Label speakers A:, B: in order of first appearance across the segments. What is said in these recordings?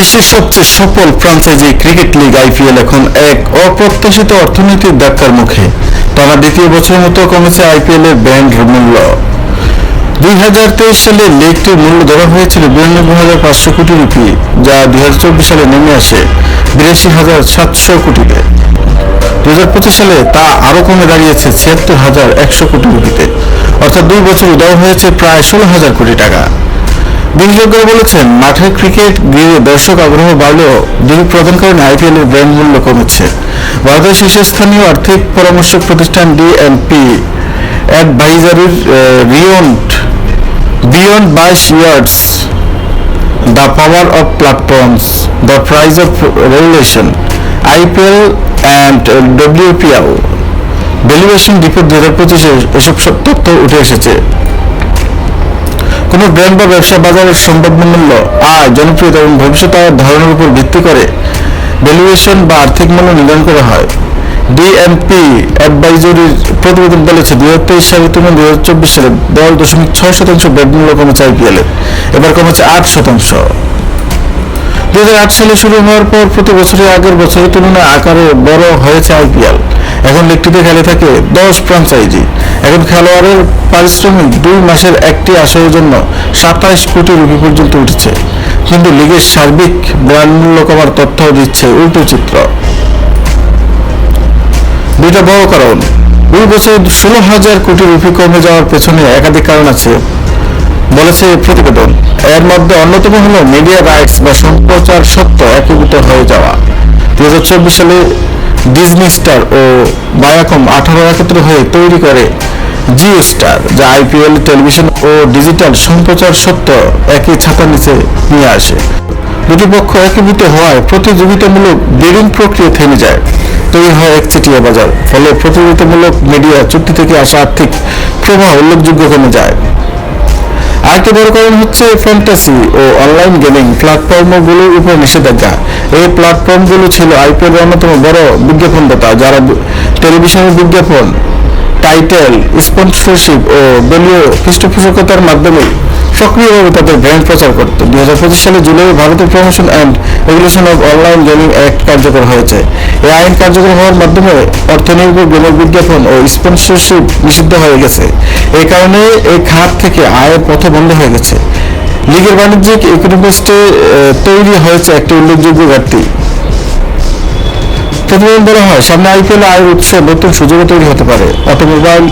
A: বিশ্বের সবচেয়ে সফল ফ্রাঞ্চাইজি ক্রিকেট লিগ, আইপিএল, এখন এক অপ্রত্যাশিত অর্থনৈতিক ধাক্কার মুখে। টানা দ্বিতীয় বছরের মতো কমেছে আইপিএল এর ব্যান্ড মূল্য। দুই হাজার তেইশ সালে লিগটির মূল্য ধরা হয়েছিল বিরানব্বই হাজার পাঁচশো কোটি রুপি, যা দুই হাজার চব্বিশ সালে নেমে আসে বিরাশি হাজার সাতশো কোটিতে। দুই হাজার পঁচিশ সালে তা আরও কমে দাঁড়িয়েছে ছিয়াত্তর হাজার একশো কোটি রুপিতে। অর্থাৎ দুই বছরে দেওয়া হয়েছে প্রায় ষোলো হাজার কোটি টাকা। বিশেষজ্ঞরা বলেছেন মাঠের ক্রিকেট গৃহে দর্শক আগ্রহ বাড়লেও দুই প্রধান কারণে আইপিএল এর ব্র্যান্ড মূল্য কমেছে। ভারতের শীর্ষস্থানীয় আর্থিক পরামর্শক প্রতিষ্ঠান ডিএনপি অ্যাডভাইজারির রিয়ন্ট বিয়ন্ড বাইশ years the power of platforms the prize of regulation IPL and WPL valuation report দু হাজার পঁচিশে এসব সব তথ্য উঠে এসেছে। কোনো ব্র্যান্ড বা ব্যবসা বাজারের সম্ভাব্য মূল্য আয় জনপ্রিয়তা এবং ভবিষ্যৎ আয়ের ধারণার উপর ভিত্তি করে ভ্যালুয়েশন বা আর্থিক মূল্য নির্ধারণ করা হয়। ডিএমপি অ্যাডভাইজরির প্রতিবেদন বলেছে দুই হাজার তেইশ সালে তুলনায় দুই হাজার চব্বিশ সালে দশ দশমিক ছয় শতাংশ ব্র্যান্ড মূল্য কমেছে আইপিএল এবার কমেছে আট শতাংশ। দুই হাজার আট সালে শুরু হওয়ার পর প্রতি বছরের আগের বছরের তুলনায় আকারে বড় হয়েছে আইপিএল এখন লিগটিতে খেলে থাকে দশ ফ্রাঞ্চাইজি এখন খেলোয়াড়ের পারিশ্রমিক দুই মাসের একটি আসরের জন্য সাতাইশ কোটি রুপি পর্যন্ত উঠেছে। কিন্তু লিগের সার্বিক ব্র্যান্ড মূল্য কমার তথ্য দিচ্ছে উল্টো চিত্র। দুইটা বড় কারণ। দুই বছর ষোলো হাজার কোটি রুপি কমে যাওয়ার পেছনে একাধিক কারণ আছে, বলেছে প্রতিবেদন। এর মধ্যে অন্যতম হল মিডিয়া রাইটস বা সম্প্রচার সত্য একীভূত হয়ে যাওয়া। দু হাজার চব্বিশ সালে ডিজনি স্টার ও বায়াকম আঠারো একত্র হয়ে তৈরি করে জিও স্টার যা আইপিএল, টেলিভিশন ও ডিজিটাল সম্প্রচার সত্য একই ছাতার নিচে নিয়ে আসে। দুটি পক্ষ একীভূত হওয়ায় প্রতিযোগিতামূলক বিডিং প্রক্রিয়া থেমে যায়। তৈরি হয় একচেটিয়া বাজার, ফলে প্রতিযোগিতামূলক মিডিয়া চুক্তি থেকে আসা আর্থিক প্রবাহ উল্লেখযোগ্য কমে যায়। আরেকটি বড় কারণ হচ্ছে ফ্যান্টাসি ও অনলাইন গেমিং প্ল্যাটফর্মগুলোর উপর নিষেধাজ্ঞা। এই প্ল্যাটফর্মগুলো ছিল আইপিএল অন্যতম বড় বিজ্ঞাপনদাতা, যারা টেলিভিশনের বিজ্ঞাপন টাইটেল স্পন্সরশিপ ও দলীয় পৃষ্ঠপোষকতার মাধ্যমে সক্রিয়ভাবে তাদের ব্র্যান্ড প্রচার করত। দুই হাজার পঁচিশ সালে জুলাই ভারতের promotion and regulation of online gaming act কার্যকর হয়েছে। এই আইন কার্যকর হওয়ার মাধ্যমে অর্থনৈতিক গেমের বিজ্ঞাপন ও স্পন্সরশিপ নিষিদ্ধ হয়ে গেছে। এই কারণে এই খাত থেকে আয়ের পথ বন্ধ হয়ে গেছে। লিগের বাণিজ্যিক ইকোনমিস্টে তৈরি হয়েছে একটি উল্লেখযোগ্য ঘাটতি। প্রতিবেদন বলা হয়, সামনে আইপিএল আয়ের উৎস নতুন সুযোগও তৈরি হতে পারে। অটোমোবাইল,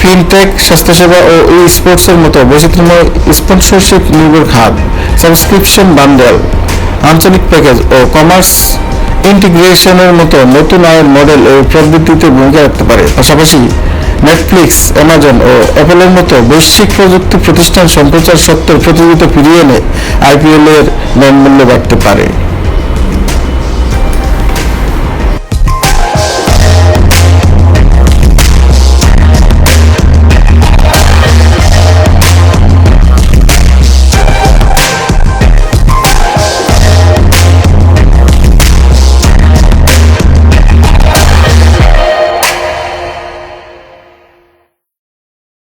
A: ফিনটেক, স্বাস্থ্যসেবা ও ই স্পোর্টসের মতো বৈচিত্র্যময় স্পন্সরশিপ নির্ভর খাত, সাবস্ক্রিপশন বান্ডেল, আঞ্চলিক প্যাকেজ ও কমার্স ইন্টিগ্রেশনের মতো নতুন আয়ের মডেল ও প্রবৃত্তিতে ভূমিকা রাখতে পারে। পাশাপাশি নেটফ্লিক্স অ্যামাজন ও অ্যাপলের মতো বৈশ্বিক প্রযুক্তি প্রতিষ্ঠান সম্প্রচার সত্ত্বেও প্রতিযোগিতা ফিরিয়ে এনে আইপিএল এর মূল্য বাড়তে পারে।